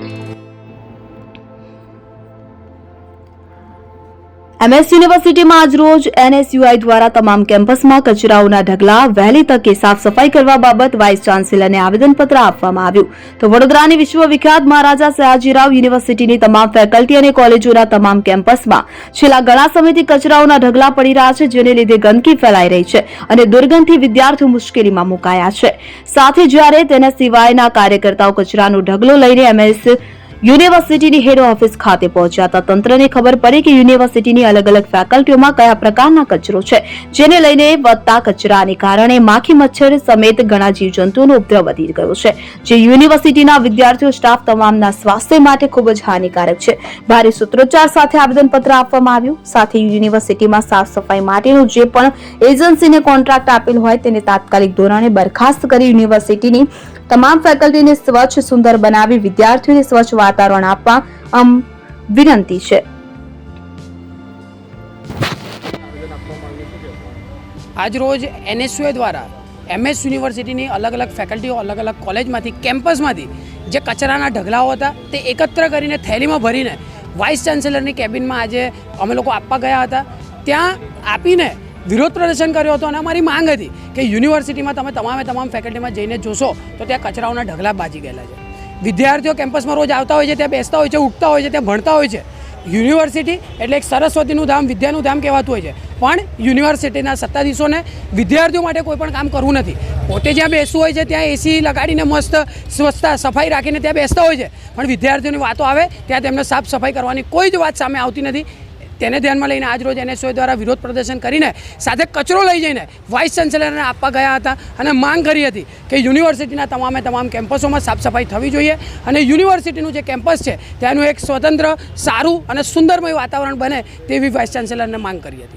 Bye. MS યુનિવર્સિટીમાં આજરોજ NSUI દ્વારા તમામ કેમ્પસમાં કચરાઓના ઢગલા, વહેલી તકે સાફ સફાઈ કરવા બાબત વાઇસ ચાન્સેલરને આવેદનપત્ર આપવામાં આવ્યું. તો વડોદરાની વિશ્વવિખ્યાત મહારાજા સયાજીરાવ યુનિવર્સિટીની તમામ ફેકલ્ટી અને કોલેજોના તમામ કેમ્પસમાં છેલ્લા ઘણા સમયથી કચરાઓના ઢગલા પડી રહ્યા છે, જેને લીધે ગંદકી ફેલાઈ રહી છે અને દુર્ગંધથી વિદ્યાર્થીઓ મુશ્કેલીમાં મુકાયા છે. સાથે જ્યારે તેના સિવાયના કાર્યકર્તાઓ કચરાનો ઢગલો લઈને એમએસ યુનિવર્સિટીની હેડ ઓફિસ ખાતે પહોંચ્યા તંત્રને ખબર પડી કે યુનિવર્સિટીની અલગ અલગ ફેકલ્ટીઓમાં કયા પ્રકારના કચરો છે, જેને લઈને વધતા કચરાને કારણે માખી મચ્છર સમેત ઘણા જીવજંતુઓનો ઉપદ્રવ વધી ગયો છે. જે યુનિવર્સિટીના વિદ્યાર્થીઓ, સ્ટાફ તમામના સ્વાસ્થ્ય માટે ખૂબ જ હાનિકારક છે. ભારે સૂત્રોચ્ચાર સાથે આવેદનપત્ર આપવામાં આવ્યું. સાથે યુનિવર્સિટીમાં સાફ સફાઈ માટેનું જે પણ એજન્સીને કોન્ટ્રાક્ટ આપેલ હોય, તેને તાત્કાલિક ધોરણે બરખાસ્ત કરી યુનિવર્સિટીની તમામ ફેકલ્ટીને સ્વચ્છ, સુંદર બનાવી વિદ્યાર્થીઓને સ્વચ્છ વાતાવરણ આપવા આમ વિનંતી છે. આજરોજ એનએસયુએ દ્વારા એમએસ યુનિવર્સિટીની અલગ અલગ ફેકલ્ટીઓ અલગ અલગ કોલેજમાંથી કેમ્પસમાંથી જે કચરાના ઢગલાઓ હતા તે એકત્ર કરીને થેલીમાં ભરીને વાઇસ ચાન્સેલરની કેબિનમાં આજે અમે લોકો આપવા ગયા હતા. ત્યાં આપીને વિરોધ પ્રદર્શન કર્યો હતો અને અમારી માંગ હતી કે યુનિવર્સિટીમાં તમે તમામે તમામ ફેકલ્ટીમાં જઈને જોશો તો ત્યાં કચરાઓના ઢગલા બાજી ગયેલા છે. વિદ્યાર્થીઓ કેમ્પસમાં રોજ આવતા હોય છે, ત્યાં બેસતા હોય છે, ઉઠતા હોય છે, ત્યાં ભણતા હોય છે. યુનિવર્સિટી એટલે એક સરસ્વતીનું ધામ, વિદ્યાનું ધામ કહેવાતું હોય છે. પણ યુનિવર્સિટીના સત્તાધીશોને વિદ્યાર્થીઓ માટે કોઈ પણ કામ કરવું નથી. પોતે જ્યાં બેસવું હોય છે, ત્યાં એસી લગાડીને મસ્ત સ્વચ્છતા સફાઈ રાખીને ત્યાં બેસતા હોય છે. પણ વિદ્યાર્થીઓની વાતો આવે, ત્યાં તેમને સાફ સફાઈ કરવાની કોઈ જ વાત સામે આવતી નથી. તેને ધ્યાનમાં લઈને આજરોજ એનએસઓ દ્વારા વિરોધ પ્રદર્શન કરીને સાથે કચરો લઈ જઈને વાઇસ ચાન્સેલરને આપવા ગયા હતા અને માંગ કરી હતી કે યુનિવર્સિટીના તમામે તમામ કેમ્પસોમાં સાફ સફાઈ થવી જોઈએ અને યુનિવર્સિટીનું જે કેમ્પસ છે ત્યાંનું એક સ્વતંત્ર, સારું અને સુંદરમય વાતાવરણ બને તેવી વાઇસ ચાન્સેલરને માંગ કરી હતી.